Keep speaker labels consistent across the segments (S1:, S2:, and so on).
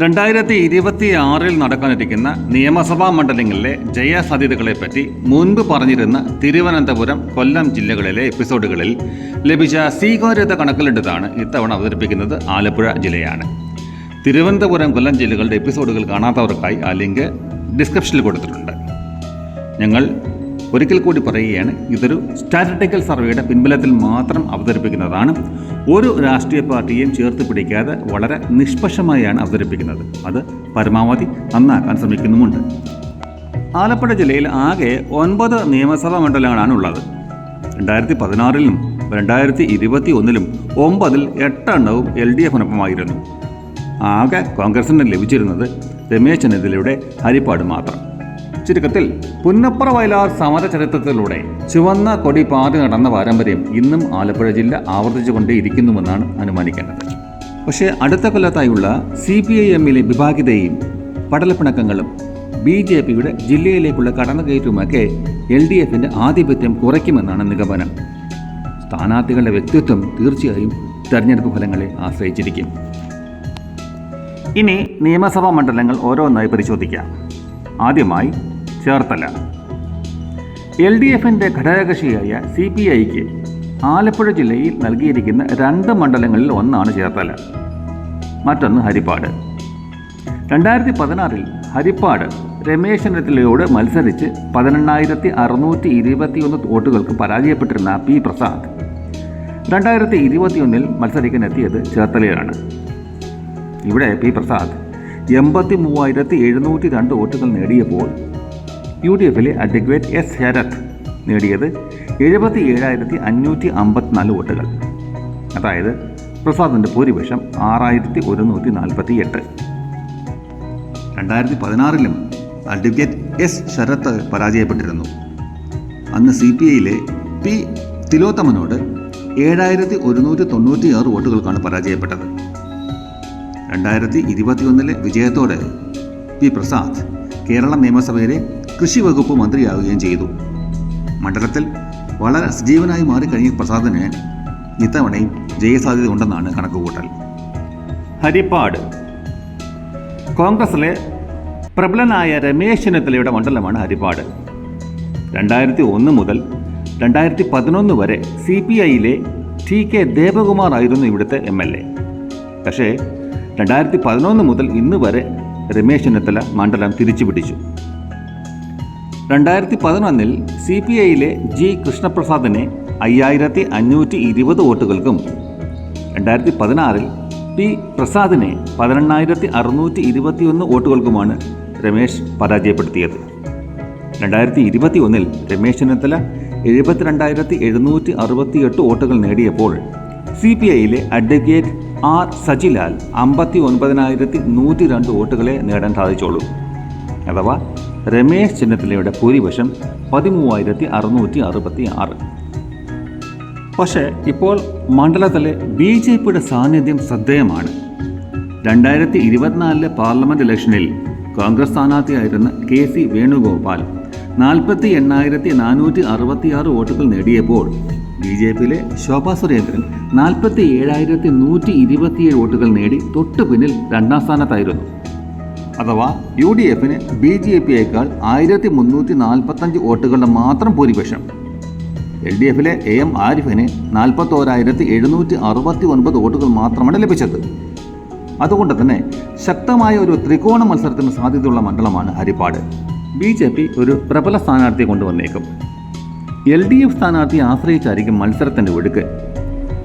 S1: രണ്ടായിരത്തി ഇരുപത്തി ആറിൽ നടക്കാനിരിക്കുന്ന നിയമസഭാ മണ്ഡലങ്ങളിലെ ജയസാധ്യതകളെപ്പറ്റി മുൻപ് പറഞ്ഞിരുന്ന തിരുവനന്തപുരം കൊല്ലം ജില്ലകളിലെ എപ്പിസോഡുകളിൽ ലഭിച്ച സ്വീകാര്യത കണക്കിലെടുത്താണ് ഇത്തവണ അവതരിപ്പിക്കുന്നത് ആലപ്പുഴ ജില്ലയാണ്. തിരുവനന്തപുരം കൊല്ലം ജില്ലകളുടെ എപ്പിസോഡുകൾ കാണാത്തവർക്കായി ആ ലിങ്ക് ഡിസ്ക്രിപ്ഷനിൽ കൊടുത്തിട്ടുണ്ട്. ഞങ്ങൾ ഒരിക്കൽ കൂടി പറയുകയാണ് ഇതൊരു സ്റ്റാറ്റിസ്റ്റിക്കൽ സർവേയുടെ പിൻബലത്തിൽ മാത്രം അവതരിപ്പിക്കുന്നതാണ്. ഒരു രാഷ്ട്രീയ പാർട്ടിയെയും ചേർത്ത് പിടിക്കാതെ വളരെ നിഷ്പക്ഷമായാണ് അവതരിപ്പിക്കുന്നത്. അത് പരമാവധി നന്നാക്കാൻ ശ്രമിക്കുന്നുമുണ്ട്. ആലപ്പുഴ ജില്ലയിൽ ആകെ ഒൻപത് നിയമസഭാ മണ്ഡലങ്ങളാണ് ഉള്ളത്. രണ്ടായിരത്തി പതിനാറിലും രണ്ടായിരത്തി ഇരുപത്തി ഒന്നിലും ഒമ്പതിൽ എട്ടെണ്ണവും എൽ ഡി എഫിനൊപ്പമായിരുന്നു. ആകെ കോൺഗ്രസിന് ലഭിച്ചിരുന്നത് രമേശ് ചെന്നിത്തലയുടെ ഹരിപ്പാട് മാത്രം. ചുരുക്കത്തിൽ പുന്നപ്ര വയലാർ സമര ചരിത്രത്തിലൂടെ ചുവന്ന കൊടി പാതി നടന്ന പാരമ്പര്യം ഇന്നും ആലപ്പുഴ ജില്ല ആവർത്തിച്ചുകൊണ്ടേയിരിക്കുന്നുവെന്നാണ് അനുമാനിക്കേണ്ടത്. പക്ഷേ അടുത്ത കൊല്ലത്തായുള്ള സി പി ഐ എമ്മിലെ വിഭാഗിതയും പടലപ്പിണക്കങ്ങളും ബി ജെ പിയുടെ ജില്ലയിലേക്കുള്ള കടന്നുകയറ്റവുമൊക്കെ എൽ ഡി എഫിന്റെ ആധിപത്യം കുറയ്ക്കുമെന്നാണ് നിഗമനം. സ്ഥാനാർത്ഥികളുടെ വ്യക്തിത്വം തീർച്ചയായും തെരഞ്ഞെടുപ്പ് ഫലങ്ങളെ ആശ്രയിച്ചിരിക്കും. ഇനി നിയമസഭാ മണ്ഡലങ്ങൾ ഓരോന്നായി പരിശോധിക്കാം. ആദ്യമായി ചേർത്തല. എൽ ഡി എഫിന്റെ ഘടകകക്ഷിയായ സി പി ഐക്ക് ആലപ്പുഴ ജില്ലയിൽ നൽകിയിരിക്കുന്ന രണ്ട് മണ്ഡലങ്ങളിൽ ഒന്നാണ് ചേർത്തല. മറ്റൊന്ന് ഹരിപ്പാട്. രണ്ടായിരത്തി പതിനാറിൽ ഹരിപ്പാട് രമേശ് ചെന്നിത്തലയോട് മത്സരിച്ച് പതിനെണ്ണായിരത്തി അറുന്നൂറ്റി ഇരുപത്തിയൊന്ന് വോട്ടുകൾക്ക് പരാജയപ്പെട്ടിരുന്ന പി പ്രസാദ് രണ്ടായിരത്തി ഇരുപത്തിയൊന്നിൽ മത്സരിക്കാൻ എത്തിയത് ചേർത്തലയിലാണ് ഇവിടെ പി പ്രസാദ് എൺപത്തി മൂവായിരത്തി എഴുന്നൂറ്റി രണ്ട് വോട്ടുകൾ നേടിയപ്പോൾ യു ഡി എഫിലെ അഡ്വക്കേറ്റ് എസ് ശരത് നേടിയത് എഴുപത്തി ഏഴായിരത്തി അഞ്ഞൂറ്റി അമ്പത്തിനാല് വോട്ടുകൾ. അതായത് പ്രസാദിന്റെ ഭൂരിപക്ഷം ആറായിരത്തി ഒരുന്നൂറ്റി നാൽപ്പത്തി എട്ട് രണ്ടായിരത്തി പതിനാറിലും അഡ്വക്കേറ്റ് എസ് ശരത് പരാജയപ്പെട്ടിരുന്നു. അന്ന് സി പി ഐയിലെ പി തിലോത്തമനോട് ഏഴായിരത്തി ഒരുന്നൂറ്റി തൊണ്ണൂറ്റിയാറ് വോട്ടുകൾക്കാണ് പരാജയപ്പെട്ടത്. രണ്ടായിരത്തി ഇരുപത്തിയൊന്നിലെ വിജയത്തോടെ പി പ്രസാദ് കേരള നിയമസഭയിലെ കൃഷി വകുപ്പ് മന്ത്രിയാവുകയും ചെയ്തു. മണ്ഡലത്തിൽ വളരെ സജീവനായി മാറിക്കഴിഞ്ഞ പ്രസാദിന് ഇത്തവണയും ജയസാധ്യത ഉണ്ടെന്നാണ് കണക്കുകൂട്ടൽ. ഹരിപ്പാട്. കോൺഗ്രസിലെ പ്രബലനായ രമേശ് ചെന്നിത്തലയുടെ മണ്ഡലമാണ് ഹരിപ്പാട്. രണ്ടായിരത്തി ഒന്ന് മുതൽ രണ്ടായിരത്തി പതിനൊന്ന് വരെ സി പി ഐയിലെ ടി കെ ദേവകുമാർ ആയിരുന്നു ഇവിടുത്തെ എം എൽ എ. പക്ഷേ രണ്ടായിരത്തി പതിനൊന്ന് മുതൽ ഇന്ന് വരെ രമേശ് ചെന്നിത്തല മണ്ഡലം തിരിച്ചു പിടിച്ചു രണ്ടായിരത്തി പതിനൊന്നിൽ സി പി ഐയിലെ ജി കൃഷ്ണപ്രസാദിനെ അയ്യായിരത്തി അഞ്ഞൂറ്റി ഇരുപത് വോട്ടുകൾക്കും രണ്ടായിരത്തി പതിനാറിൽ പി പ്രസാദിനെ പതിനെണ്ണായിരത്തി അറുന്നൂറ്റി ഇരുപത്തിയൊന്ന് വോട്ടുകൾക്കുമാണ് രമേശ് പരാജയപ്പെടുത്തിയത്. രണ്ടായിരത്തി ഇരുപത്തി ഒന്നിൽ രമേശ് ചെന്നിത്തല എഴുപത്തിരണ്ടായിരത്തി എഴുന്നൂറ്റി അറുപത്തിയെട്ട് വോട്ടുകൾ നേടിയപ്പോൾ സി പി ഐയിലെ അഡ്വക്കേറ്റ് ആർ സജിലാൽ അമ്പത്തി ഒൻപതിനായിരത്തി നൂറ്റി രണ്ട് വോട്ടുകളെ നേടാൻ സാധിച്ചുള്ളൂ അഥവാ രമേശ് ചെന്നിത്തലയുടെ ഭൂരിപക്ഷം പതിമൂവായിരത്തി അറുന്നൂറ്റി അറുപത്തി ആറ് പക്ഷേ ഇപ്പോൾ മണ്ഡലത്തിലെ ബി ജെ പിയുടെ സാന്നിധ്യം ശ്രദ്ധേയമാണ്. രണ്ടായിരത്തി ഇരുപത്തിനാലിലെ പാർലമെന്റ് ഇലക്ഷനിൽ കോൺഗ്രസ് സ്ഥാനാർത്ഥിയായിരുന്ന കെ സി വേണുഗോപാൽ നാൽപ്പത്തി എണ്ണായിരത്തി നാനൂറ്റി അറുപത്തിയാറ് വോട്ടുകൾ നേടിയപ്പോൾ ബി ജെ പിയിലെ ശോഭാ സുരേന്ദ്രൻ നാൽപ്പത്തി ഏഴായിരത്തി നൂറ്റി ഇരുപത്തിയേഴ് വോട്ടുകൾ നേടി തൊട്ടു പിന്നിൽ രണ്ടാം സ്ഥാനത്തായിരുന്നു. അഥവാ യു ഡി എഫിന് ബി ജെ പിയേക്കാൾ ആയിരത്തി മുന്നൂറ്റി നാൽപ്പത്തഞ്ച് വോട്ടുകളുടെ മാത്രം ഭൂരിപക്ഷം. എൽ ഡി എഫിലെ എ എം ആരിഫിന് നാൽപ്പത്തോരായിരത്തി എഴുന്നൂറ്റി അറുപത്തി ഒൻപത് വോട്ടുകൾ മാത്രമാണ് ലഭിച്ചത്. അതുകൊണ്ട് തന്നെ ശക്തമായ ഒരു ത്രികോണ മത്സരത്തിന് സാധ്യതയുള്ള മണ്ഡലമാണ് ഹരിപ്പാട്. ബി ജെ പി ഒരു പ്രബല സ്ഥാനാർത്ഥിയെ കൊണ്ടുവന്നേക്കും. എൽ ഡി എഫ് സ്ഥാനാർത്ഥിയെ ആശ്രയിച്ചായിരിക്കും മത്സരത്തിന്റെ ഒഴുക്ക്.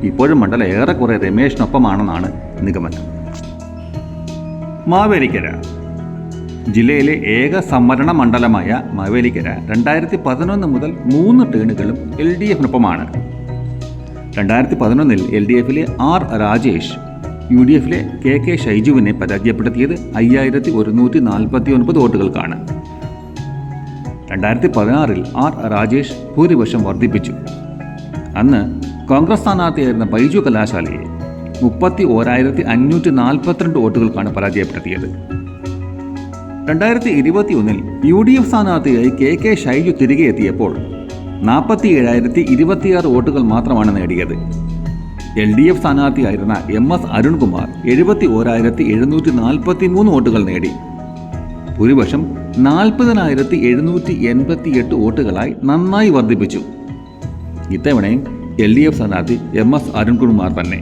S1: ഇപ്പോഴും മണ്ഡലം ഏറെക്കുറെ രമേശിനൊപ്പമാണെന്നാണ് നിഗമനം. മാവേലിക്കര ജില്ലയിലെ ഏക സംവരണ മണ്ഡലമായ മാവേലിക്കര രണ്ടായിരത്തി പതിനൊന്ന് മുതൽ മൂന്ന് ടേണുകളും എൽ ഡി എഫിനൊപ്പമാണ്. രണ്ടായിരത്തി പതിനൊന്നിൽ എൽ ഡി എഫിലെ ആർ രാജേഷ് യു ഡി എഫിലെ കെ കെ ഷൈജുവിനെ പരാജയപ്പെടുത്തിയത് അയ്യായിരത്തി ഒരുന്നൂറ്റി നാൽപ്പത്തി ഒൻപത് വോട്ടുകൾക്കാണ്. രണ്ടായിരത്തി പതിനാറിൽ ആർ രാജേഷ് ഭൂരിപക്ഷം വർദ്ധിപ്പിച്ചു. അന്ന് കോൺഗ്രസ് സ്ഥാനാർത്ഥിയായിരുന്ന ബൈജു കലാശാലയെ മുപ്പത്തി ഓരായിരത്തി അഞ്ഞൂറ്റി നാൽപ്പത്തിരണ്ട് വോട്ടുകൾക്കാണ് പരാജയപ്പെടുത്തിയത്. രണ്ടായിരത്തി ഇരുപത്തി ഒന്നിൽ യു ഡി എഫ് സ്ഥാനാർത്ഥിയായി കെ കെ ഷൈജു തിരികെ എത്തിയപ്പോൾ നാൽപ്പത്തി ഏഴായിരത്തി ഇരുപത്തിയാറ് വോട്ടുകൾ മാത്രമാണ് നേടിയത്. എൽ ഡി എഫ് സ്ഥാനാർത്ഥിയായിരുന്ന എം എസ് അരുൺകുമാർ എഴുപത്തി ഓരായിരത്തി എഴുന്നൂറ്റി നാൽപ്പത്തി മൂന്ന് വോട്ടുകൾ നേടി. ഭൂരിപക്ഷം നാൽപ്പതിനായിരത്തി എഴുന്നൂറ്റി എൺപത്തി എട്ട് വോട്ടുകളായി നന്നായി വർദ്ധിപ്പിച്ചു. ഇത്തവണയും എൽ ഡി എഫ് സ്ഥാനാർത്ഥി എം എസ് അരുൺകുമാർ തന്നെ.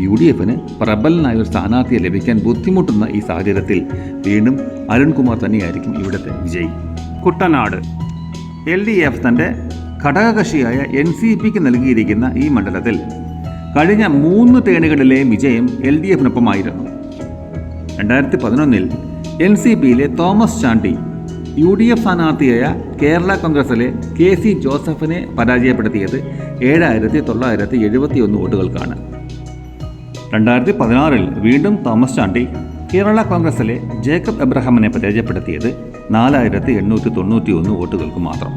S1: യു ഡി എഫിന് പ്രബലനായ ഒരു സ്ഥാനാർത്ഥിയെ ലഭിക്കാൻ ബുദ്ധിമുട്ടുന്ന ഈ സാഹചര്യത്തിൽ വീണ്ടും അരുൺകുമാർ തന്നെയായിരിക്കും ഇവിടുത്തെ വിജയി. കുട്ടനാട്. എൽ ഡി എഫ് തന്റെ ഘടകകക്ഷിയായ എൻ സി പിക്ക് നൽകിയിരിക്കുന്ന ഈ മണ്ഡലത്തിൽ കഴിഞ്ഞ മൂന്ന് ടേണുകളിലെയും വിജയം എൽ ഡി എഫിനൊപ്പമായിരുന്നു. രണ്ടായിരത്തി പതിനൊന്നിൽ എൻ സി പിയിലെ Thomas Chandy U D F സ്ഥാനാർത്ഥിയായ Kerala കോൺഗ്രസിലെ കെ സി ജോസഫിനെ പരാജയപ്പെടുത്തിയത് ഏഴായിരത്തി തൊള്ളായിരത്തി എഴുപത്തി ഒന്ന് വോട്ടുകൾക്കാണ്. രണ്ടായിരത്തി പതിനാറിൽ വീണ്ടും തോമസ് ചാണ്ടി കേരള കോൺഗ്രസിലെ ജേക്കബ് എബ്രഹാമിനെ പരാജയപ്പെടുത്തിയത് നാലായിരത്തി എണ്ണൂറ്റി തൊണ്ണൂറ്റി ഒന്ന് വോട്ടുകൾക്ക് മാത്രം.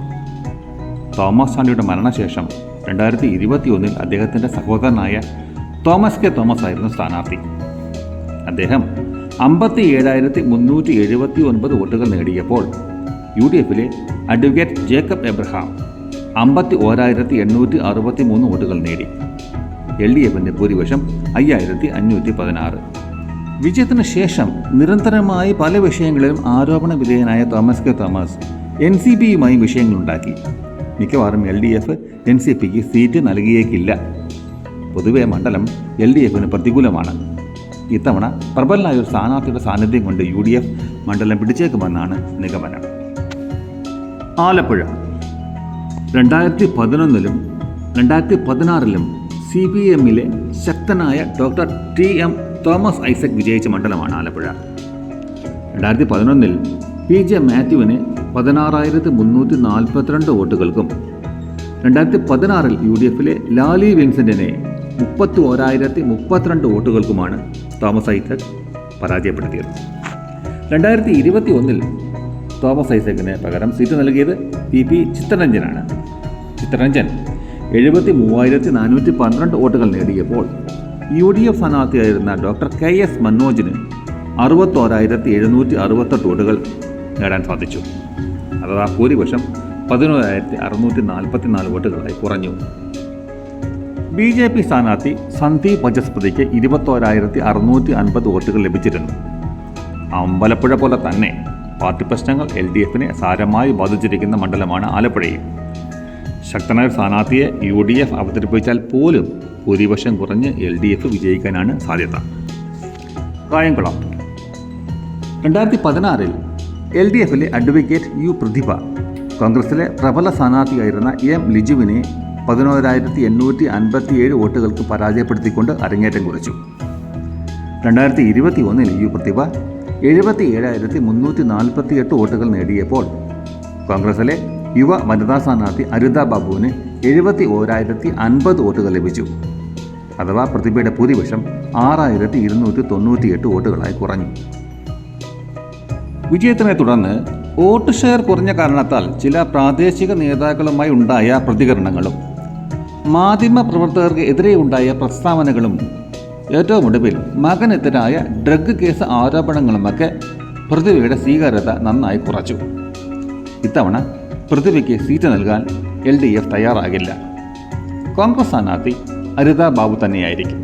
S1: തോമസ് ചാണ്ടിയുടെ മരണശേഷം രണ്ടായിരത്തി ഇരുപത്തിയൊന്നിൽ അദ്ദേഹത്തിന്റെ സഹോദരനായ തോമസ് കെ തോമസ് ആയിരുന്നു സ്ഥാനാർത്ഥി. അദ്ദേഹം അമ്പത്തി ഏഴായിരത്തി മുന്നൂറ്റി എഴുപത്തി ഒൻപത് വോട്ടുകൾ നേടിയപ്പോൾ യു ഡി എഫിലെ അഡ്വക്കേറ്റ് ജേക്കബ് എബ്രഹാം അമ്പത്തി ഓരായിരത്തി എണ്ണൂറ്റി അറുപത്തി മൂന്ന് വോട്ടുകൾ നേടി. എൽ ഡി എഫിന്റെ ഭൂരിപക്ഷം അയ്യായിരത്തി അഞ്ഞൂറ്റി പതിനാറ് വിജയത്തിന് ശേഷം നിരന്തരമായി പല വിഷയങ്ങളിലും ആരോപണ വിധേയനായ Thomas K Thomas N C പിയുമായി വിഷയങ്ങളുണ്ടാക്കി. മിക്കവാറും L D F N C പിക്ക് സീറ്റ് നൽകിയേക്കില്ല. പൊതുവെ മണ്ഡലം എൽ ഡി എഫിന് പ്രതികൂലമാണ്. ഇത്തവണ പ്രബലനായ ഒരു സ്ഥാനാർത്ഥിയുടെ സാന്നിധ്യം കൊണ്ട് യു ഡി എഫ് മണ്ഡലം പിടിച്ചേക്കുമെന്നാണ് നിഗമനം. ആലപ്പുഴ. രണ്ടായിരത്തി പതിനൊന്നിലും രണ്ടായിരത്തി പതിനാറിലും സി പി എമ്മിലെ ശക്തനായ doctor T M Thomas Isaac വിജയിച്ച മണ്ഡലമാണ് ആലപ്പുഴ. രണ്ടായിരത്തി പതിനൊന്നിൽ പി ജെ മാത്യുവിന് പതിനാറായിരത്തി മുന്നൂറ്റി നാൽപ്പത്തിരണ്ട് വോട്ടുകൾക്കും രണ്ടായിരത്തി പതിനാറിൽ യു ഡി എഫിലെ ലാലി വിൻസെന്റിനെ മുപ്പത്തി ഓരായിരത്തി മുപ്പത്തിരണ്ട് വോട്ടുകൾക്കുമാണ് തോമസ് ഐസക് പരാജയപ്പെടുത്തിയത്. രണ്ടായിരത്തി ഇരുപത്തി ഒന്നിൽ തോമസ് ഐസക്കിന് പകരം സീറ്റ് നൽകിയത് പി പി ചിത്തരഞ്ജനാണ് ചിത്തരഞ്ജൻ എഴുപത്തി മൂവായിരത്തി നാനൂറ്റി പന്ത്രണ്ട് വോട്ടുകൾ നേടിയപ്പോൾ യു ഡി എഫ് സ്ഥാനാർത്ഥിയായിരുന്ന ഡോക്ടർ കെ എസ് മനോജിന് അറുപത്തോരായിരത്തി എഴുന്നൂറ്റി അറുപത്തെട്ട് വോട്ടുകൾ നേടാൻ സാധിച്ചു. അഥവാ ഭൂരിപക്ഷം പതിനോരായിരത്തി അറുന്നൂറ്റി നാൽപ്പത്തി നാല് വോട്ടുകളായി കുറഞ്ഞു. ബി ജെ പി സ്ഥാനാർത്ഥി സന്ദീപ് വചസ്പതിക്ക് ഇരുപത്തോരായിരത്തി അറുന്നൂറ്റി അൻപത് വോട്ടുകൾ ലഭിച്ചിരുന്നു. അമ്പലപ്പുഴ പോലെ തന്നെ പാർട്ടി പ്രശ്നങ്ങൾ എൽ ഡി എഫിനെ സാരമായി ബാധിച്ചിരിക്കുന്ന മണ്ഡലമാണ് ആലപ്പുഴയിൽ ശക്തനായ സ്ഥാനാർത്ഥിയെ യു ഡി എഫ് അവതരിപ്പിച്ചാൽ പോലും ഭൂരിപക്ഷം കുറഞ്ഞ് എൽ ഡി എഫ് വിജയിക്കാനാണ് സാധ്യത. കായംകുളം. രണ്ടായിരത്തി പതിനാറിൽ എൽ ഡി എഫിലെ അഡ്വക്കേറ്റ് യു പ്രതിഭ കോൺഗ്രസിലെ പ്രബല സ്ഥാനാർത്ഥിയായിരുന്ന എം ലിജുവിനെ പതിനോരായിരത്തി എണ്ണൂറ്റി അൻപത്തിയേഴ് വോട്ടുകൾക്ക് പരാജയപ്പെടുത്തിക്കൊണ്ട് അരങ്ങേറ്റം കുറിച്ചു. രണ്ടായിരത്തി ഇരുപത്തി ഒന്നിൽ യു പ്രതിഭ എഴുപത്തി ഏഴായിരത്തി മുന്നൂറ്റി നാൽപ്പത്തി എട്ട് വോട്ടുകൾ നേടിയപ്പോൾ കോൺഗ്രസിലെ യുവ വനിതാ സ്ഥാനാർത്ഥി അരിത ബാബുവിന് എഴുപത്തി ഓരായിരത്തി അൻപത് വോട്ടുകൾ ലഭിച്ചു. അഥവാ പ്രതിഭയുടെ ഭൂരിപക്ഷം ആറായിരത്തി ഇരുന്നൂറ്റി തൊണ്ണൂറ്റിയെട്ട് വോട്ടുകളായി കുറഞ്ഞു. വിജയത്തിനെ തുടർന്ന് വോട്ട് ഷെയർ കുറഞ്ഞ കാരണത്താൽ ചില പ്രാദേശിക നേതാക്കളുമായി ഉണ്ടായ പ്രതികരണങ്ങളും മാധ്യമ പ്രവർത്തകർക്ക് എതിരെ ഉണ്ടായ പ്രസ്താവനകളും ഏറ്റവും ഒടുവിൽ മകനെതിരായ ഡ്രഗ് കേസ് ആരോപണങ്ങളുമൊക്കെ പ്രതിഭയുടെ സ്വീകാര്യത നന്നായി കുറച്ചു. ഇത്തവണ പ്രതിഭയ്ക്ക് സീറ്റ് നൽകാൻ എൽ ഡി എഫ് തയ്യാറാകില്ല. കോൺഗ്രസ് സ്ഥാനാർത്ഥി അരിത ബാബു തന്നെയായിരിക്കും.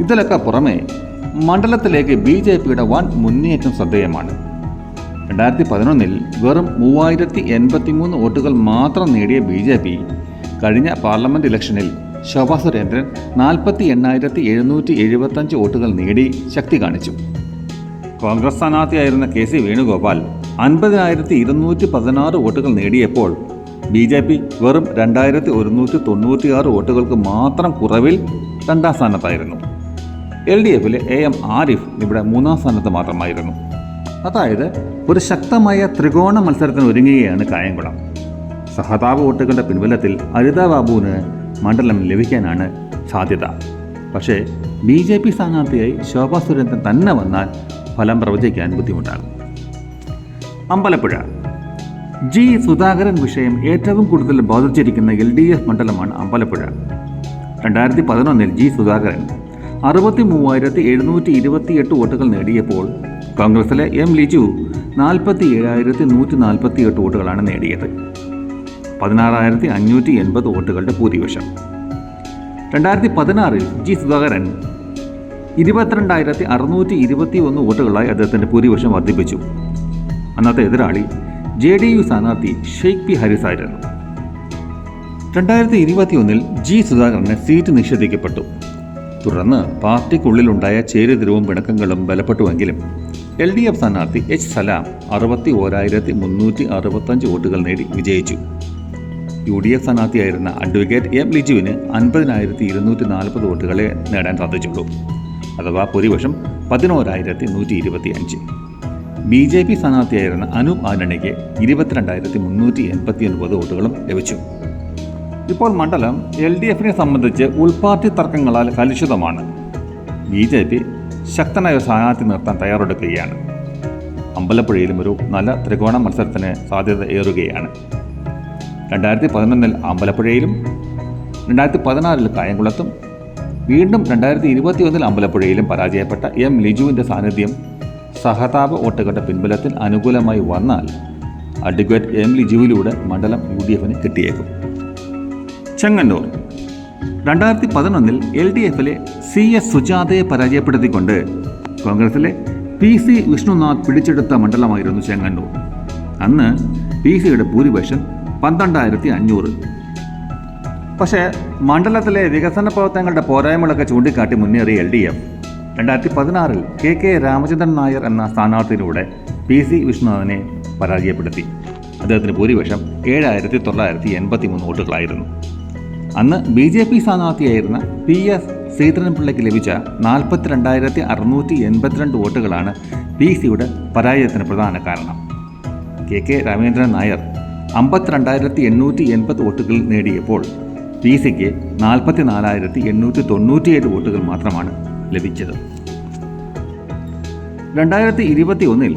S1: ഇതിലൊക്കെ പുറമെ മണ്ഡലത്തിലേക്ക് ബി ജെ പിയുടെ വൻ മുന്നേറ്റം ശ്രദ്ധേയമാണ്. രണ്ടായിരത്തി പതിനൊന്നിൽ വെറും മൂവായിരത്തി എൺപത്തി മൂന്ന് വോട്ടുകൾ മാത്രം നേടിയ ബി ജെ പി കഴിഞ്ഞ പാർലമെന്റ് ഇലക്ഷനിൽ ശോഭാ സുരേന്ദ്രൻ നാൽപ്പത്തി എണ്ണായിരത്തി എഴുന്നൂറ്റി എഴുപത്തഞ്ച് വോട്ടുകൾ നേടി ശക്തി കാണിച്ചു. കോൺഗ്രസ് സ്ഥാനാർത്ഥിയായിരുന്ന കെ സി വേണുഗോപാൽ അൻപതിനായിരത്തി ഇരുന്നൂറ്റി പതിനാറ് വോട്ടുകൾ നേടിയപ്പോൾ ബി ജെ പി വെറും രണ്ടായിരത്തി ഒരുന്നൂറ്റി തൊണ്ണൂറ്റിയാറ് വോട്ടുകൾക്ക് മാത്രം കുറവിൽ രണ്ടാം സ്ഥാനത്തായിരുന്നു. എൽ ഡി എഫിലെ എ എം ആരിഫ് ഇവിടെ മൂന്നാം സ്ഥാനത്ത് മാത്രമായിരുന്നു. അതായത് ഒരു ശക്തമായ ത്രികോണ മത്സരത്തിന് ഒരുങ്ങുകയാണ് കായംകുളം. സഹതാപ വോട്ടുകളുടെ പിൻബലത്തിൽ അരിത ബാബുവിന് മണ്ഡലം ലഭിക്കാനാണ് സാധ്യത. പക്ഷേ ബി ജെ പി സ്ഥാനാർത്ഥിയായി ശോഭാ സുരേന്ദ്രൻ തന്നെ വന്നാൽ ഫലം പ്രവചിക്കാൻ ബുദ്ധിമുട്ടാകും അമ്പലപ്പുഴ. ജി. സുധാകരൻ വിഷയം ഏറ്റവും കൂടുതൽ ബാധിച്ചിരിക്കുന്ന എൽ ഡി എഫ് മണ്ഡലമാണ് അമ്പലപ്പുഴ. രണ്ടായിരത്തി പതിനൊന്നിൽ ജി. സുധാകരൻ അറുപത്തി മൂവായിരത്തി എഴുന്നൂറ്റി ഇരുപത്തിയെട്ട് വോട്ടുകൾ നേടിയപ്പോൾ കോൺഗ്രസിലെ എം. ലിജു നാൽപ്പത്തി ഏഴായിരത്തി നൂറ്റി നാൽപ്പത്തി എട്ട് വോട്ടുകളാണ് നേടിയത്. പതിനാറായിരത്തി അഞ്ഞൂറ്റി എൺപത് വോട്ടുകളുടെ ഭൂരിപക്ഷം. രണ്ടായിരത്തി പതിനാറിൽ ജി. സുധാകരൻ ഇരുപത്തിരണ്ടായിരത്തി അറുന്നൂറ്റി ഇരുപത്തി ഒന്ന് വോട്ടുകളായി അദ്ദേഹത്തിന്റെ ഭൂരിപക്ഷം വർദ്ധിപ്പിച്ചു. അന്നത്തെ എതിരാളി ജെ ഡി യു സ്ഥാനാർത്ഥി ഷെയ്ഖ് പി ഹാരിസ് ആയിരുന്നു രണ്ടായിരത്തി ഇരുപത്തിയൊന്നിൽ ജി സുധാകരന് സീറ്റ് നിഷേധിക്കപ്പെട്ടു. തുടർന്ന് പാർട്ടിക്കുള്ളിലുണ്ടായ ചേരുതിരിവും പിണക്കങ്ങളും ബലപ്പെട്ടുവെങ്കിലും എൽ ഡി എഫ് സ്ഥാനാർത്ഥി എച്ച് സലാം അറുപത്തി ഓരായിരത്തി മുന്നൂറ്റി അറുപത്തഞ്ച് വോട്ടുകൾ നേടി വിജയിച്ചു. യു ഡി എഫ് സ്ഥാനാർത്ഥിയായിരുന്ന അഡ്വക്കേറ്റ് എം ലിജുവിന് അൻപതിനായിരത്തി ഇരുന്നൂറ്റി നാൽപ്പത് വോട്ടുകളെ നേടാൻ സാധിച്ചുള്ളൂ. അഥവാ ഭൂരിപക്ഷം പതിനോരായിരത്തി നൂറ്റി ഇരുപത്തി അഞ്ച് ബി ജെ പി സ്ഥാനാർത്ഥിയായിരുന്ന അനൂപ് ആന്റണിക്ക് ഇരുപത്തിരണ്ടായിരത്തി മുന്നൂറ്റി എൺപത്തി ഒൻപത് വോട്ടുകളും ലഭിച്ചു. ഇപ്പോൾ മണ്ഡലം എൽ ഡി എഫിനെ സംബന്ധിച്ച് ഉൾപാർട്ടി തർക്കങ്ങളാൽ കലുഷിതമാണ്. ബി ജെ പി ശക്തനായ സ്ഥാനാർത്ഥി നിർത്താൻ തയ്യാറെടുക്കുകയാണ്. അമ്പലപ്പുഴയിലും ഒരു നല്ല ത്രികോണ മത്സരത്തിന് സാധ്യത ഏറുകയാണ്. രണ്ടായിരത്തി പതിനൊന്നിൽ അമ്പലപ്പുഴയിലും രണ്ടായിരത്തി പതിനാറിൽ കായംകുളത്തും വീണ്ടും രണ്ടായിരത്തി ഇരുപത്തി ഒന്നിൽ അമ്പലപ്പുഴയിലും പരാജയപ്പെട്ട എം ലിജുവിന്റെ സാന്നിധ്യം സഹതാപ വോട്ടുകളുടെ പിൻബലത്തിൽ അനുകൂലമായി വന്നാൽ അഡ്വക്കേറ്റ് എം ലിജുവിലൂടെ മണ്ഡലം യു ഡി എഫിന് കിട്ടിയേക്കും. ചെങ്ങന്നൂർ. രണ്ടായിരത്തി പതിനൊന്നിൽ എൽ ഡി എഫിലെ സി എസ് സുജാതയെ പരാജയപ്പെടുത്തിക്കൊണ്ട് കോൺഗ്രസിലെ പി സി വിഷ്ണുനാഥ് പിടിച്ചെടുത്ത മണ്ഡലമായിരുന്നു ചെങ്ങന്നൂർ. അന്ന് പി സിയുടെ ഭൂരിപക്ഷം പന്ത്രണ്ടായിരത്തി അഞ്ഞൂറ് പക്ഷേ മണ്ഡലത്തിലെ വികസന പ്രവർത്തനങ്ങളുടെ പോരായ്മകളൊക്കെ ചൂണ്ടിക്കാട്ടി മുന്നേറിയ എൽ ഡി എഫ് രണ്ടായിരത്തി പതിനാറിൽ കെ കെ രാമചന്ദ്രൻ നായർ എന്ന സ്ഥാനാർത്ഥിയിലൂടെ പി സി വിശ്വനാഥനെ പരാജയപ്പെടുത്തി. അദ്ദേഹത്തിന് ഭൂരിപക്ഷം ഏഴായിരത്തി തൊള്ളായിരത്തി എൺപത്തി മൂന്ന് വോട്ടുകളായിരുന്നു. അന്ന് ബി ജെ പി സ്ഥാനാർത്ഥിയായിരുന്ന പി എസ് ശ്രീധരൻപിള്ളയ്ക്ക് ലഭിച്ച നാൽപ്പത്തിരണ്ടായിരത്തി അറുന്നൂറ്റി എൺപത്തിരണ്ട് വോട്ടുകളാണ് പി സിയുടെ പരാജയത്തിന് പ്രധാന കാരണം. കെ കെ രാമേന്ദ്രൻ നായർ അമ്പത്തിരണ്ടായിരത്തി എണ്ണൂറ്റി എൺപത് വോട്ടുകൾ നേടിയപ്പോൾ പി സിക്ക് നാൽപ്പത്തി നാലായിരത്തി എണ്ണൂറ്റി തൊണ്ണൂറ്റിയേഴ് വോട്ടുകൾ മാത്രമാണ് ലഭിച്ചത്. രണ്ടായിരത്തി ഇരുപത്തി ഒന്നിൽ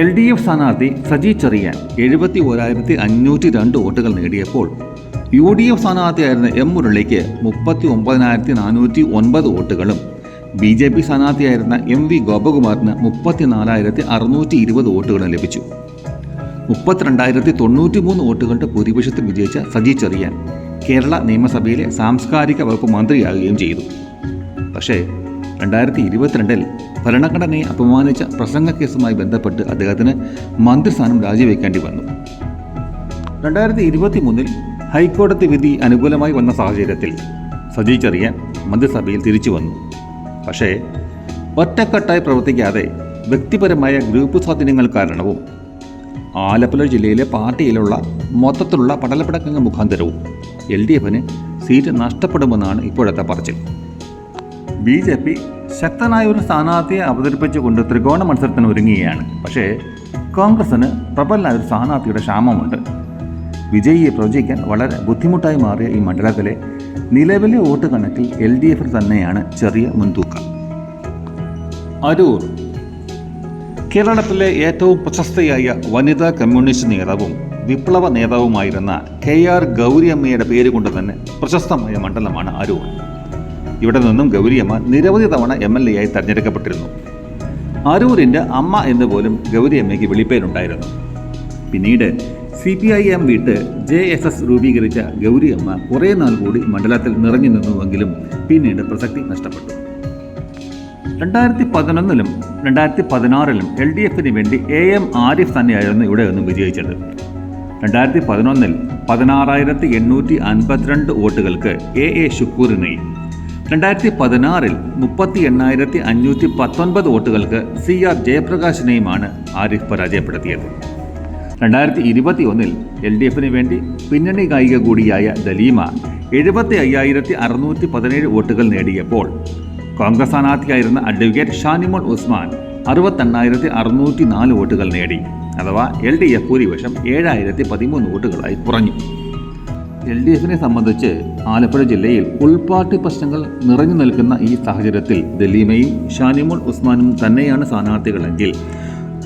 S1: എൽ ഡി എഫ് സ്ഥാനാർത്ഥി സജി ചെറിയാൻ എഴുപത്തി ഓരായിരത്തി അഞ്ഞൂറ്റി രണ്ട് വോട്ടുകൾ നേടിയപ്പോൾ യു ഡി എഫ് സ്ഥാനാർത്ഥിയായിരുന്ന എം മുരളിക്ക് മുപ്പത്തി ഒമ്പതിനായിരത്തി നാനൂറ്റി ഒൻപത് വോട്ടുകളും ബി ജെ പി സ്ഥാനാർത്ഥിയായിരുന്ന എം വി ഗോപകുമാറിന് മുപ്പത്തി നാലായിരത്തി അറുന്നൂറ്റി ഇരുപത് വോട്ടുകളും ലഭിച്ചു. മുപ്പത്തിരണ്ടായിരത്തി തൊണ്ണൂറ്റി മൂന്ന് വോട്ടുകളുടെ ഭൂരിപക്ഷത്തിൽ വിജയിച്ച സജി ചെറിയാൻ കേരള നിയമസഭയിലെ സാംസ്കാരിക വകുപ്പ് മന്ത്രിയാകുകയും ചെയ്തു. പക്ഷേ രണ്ടായിരത്തി ഇരുപത്തിരണ്ടിൽ ഭരണഘടനയെ അപമാനിച്ച പ്രസംഗ കേസുമായി ബന്ധപ്പെട്ട് അദ്ദേഹത്തിന് മന്ത്രിസ്ഥാനം രാജിവെക്കേണ്ടി വന്നു. രണ്ടായിരത്തി ഇരുപത്തി മൂന്നിൽ ഹൈക്കോടതി വിധി അനുകൂലമായി വന്ന സാഹചര്യത്തിൽ സജി ചെറിയാൻ മന്ത്രിസഭയിൽ തിരിച്ചു വന്നു. പക്ഷേ ഒറ്റക്കെട്ടായി പ്രവർത്തിക്കാതെ വ്യക്തിപരമായ ഗ്രൂപ്പ് സ്വാധീനങ്ങൾ കാരണവും ആലപ്പുഴ ജില്ലയിലെ പാർട്ടിയിലുള്ള മൊത്തത്തിലുള്ള പടലപ്പിടക്കങ്ങൾ മുഖാന്തരവും എൽ ഡി എഫിന് സീറ്റ് നഷ്ടപ്പെടുമെന്നാണ് ഇപ്പോഴത്തെ പറച്ചിൽ. ബി ജെ പി ശക്തനായ ഒരു സ്ഥാനാർത്ഥിയെ അവതരിപ്പിച്ചുകൊണ്ട് ത്രികോണ മത്സരത്തിന് ഒരുങ്ങുകയാണ്. പക്ഷേ കോൺഗ്രസിന് പ്രബലനായ ഒരു സ്ഥാനാർത്ഥിയുടെ ക്ഷാമമുണ്ട്. വിജയിയെ പ്രവചിക്കാൻ വളരെ ബുദ്ധിമുട്ടായി മാറിയ ഈ മണ്ഡലത്തിലെ നിലവിലെ വോട്ട് കണക്കിൽ എൽ ഡി എഫിൽ തന്നെയാണ് ചെറിയ മുൻതൂക്കം. അരൂർ. കേരളത്തിലെ ഏറ്റവും പ്രശസ്തയായ വനിതാ കമ്മ്യൂണിസ്റ്റ് നേതാവും വിപ്ലവ നേതാവുമായിരുന്ന കെ ആർ ഗൗരിയമ്മയുടെ പേര് കൊണ്ട് തന്നെ പ്രശസ്തമായ മണ്ഡലമാണ് അരൂർ. ഇവിടെ നിന്നും ഗൗരിയമ്മ നിരവധി തവണ എം എൽ എ ആയി തെരഞ്ഞെടുക്കപ്പെട്ടിരുന്നു. അരൂരിന്റെ അമ്മ എന്ന് പോലും ഗൗരിയമ്മയ്ക്ക് വിളിപ്പേരുണ്ടായിരുന്നു. പിന്നീട് സി പി ഐ എം വിട്ട് ജെ എസ് എസ് രൂപീകരിച്ച ഗൗരിയമ്മ കുറേ നാൾ കൂടി മണ്ഡലത്തിൽ നിറഞ്ഞു നിന്നുവെങ്കിലും പിന്നീട് പ്രസക്തി നഷ്ടപ്പെട്ടു. രണ്ടായിരത്തി പതിനൊന്നിലും രണ്ടായിരത്തി പതിനാറിലും എൽ ഡി എഫിന് വേണ്ടി എ എം ആരിഫ് തന്നെയായിരുന്നു ഇവിടെ നിന്നും വിജയിച്ചത്. രണ്ടായിരത്തി പതിനൊന്നിൽ പതിനാറായിരത്തി എണ്ണൂറ്റി അൻപത്തിരണ്ട് വോട്ടുകൾക്ക് എ എ ഷുക്കൂറിനെയും രണ്ടായിരത്തി പതിനാറിൽ മുപ്പത്തി എണ്ണായിരത്തി അഞ്ഞൂറ്റി പത്തൊൻപത് വോട്ടുകൾക്ക് സി ആർ ജയപ്രകാശിനെയുമാണ് ആരിഫ് പരാജയപ്പെടുത്തിയത്. രണ്ടായിരത്തി ഇരുപത്തി ഒന്നിൽ എൽ ഡി എഫിന് വേണ്ടി പിന്നണി ഗായിക കൂടിയായ ദലീമ എഴുപത്തി അയ്യായിരത്തി അറുന്നൂറ്റി പതിനേഴ് വോട്ടുകൾ നേടിയപ്പോൾ കോൺഗ്രസ് സ്ഥാനാർത്ഥിയായിരുന്ന അഡ്വക്കേറ്റ് ഷാനിമോൾ ഉസ്മാൻ അറുപത്തെണ്ണായിരത്തി അറുന്നൂറ്റി നാല് വോട്ടുകൾ നേടി അഥവാ എൽ ഡി എഫ് ഭൂരിപക്ഷം ഏഴായിരത്തി പതിമൂന്ന് വോട്ടുകളായി കുറഞ്ഞു. എൽ ഡി എഫിനെ സംബന്ധിച്ച് ആലപ്പുഴ ജില്ലയിൽ ഉൾപാർട്ടി പ്രശ്നങ്ങൾ നിറഞ്ഞു നിൽക്കുന്ന ഈ സാഹചര്യത്തിൽ ദലീമയും ഷാനിമോൾ ഉസ്മാനും തന്നെയാണ് സ്ഥാനാർത്ഥികളെങ്കിൽ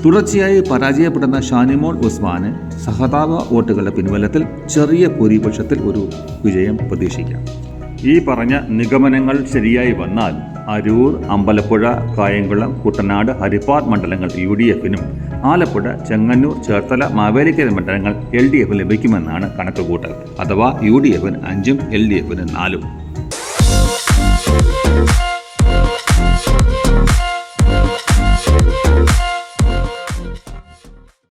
S1: തുടർച്ചയായി പരാജയപ്പെടുന്ന ഷാനിമോൾ ഉസ്മാന് സഹതാപ വോട്ടുകളുടെ പിൻബലത്തിൽ ചെറിയ ഭൂരിപക്ഷത്തിൽ ഒരു വിജയം പ്രതീക്ഷിക്കാം. ഈ പറഞ്ഞ നിഗമനങ്ങൾ ശരിയായി വന്നാൽ അരൂർ അമ്പലപ്പുഴ കായംകുളം കുട്ടനാട് ഹരിപ്പാട് മണ്ഡലങ്ങൾ യു ഡി എഫിനും ആലപ്പുഴ ചെങ്ങന്നൂർ ചേർത്തല മാവേലിക്കര മണ്ഡലങ്ങൾ എൽ ഡി എഫിന് ലഭിക്കുമെന്നാണ് കണക്കുകൂട്ടൽ. അഥവാ യു ഡി എഫിന് അഞ്ചും എൽ ഡി എഫിന് നാലും.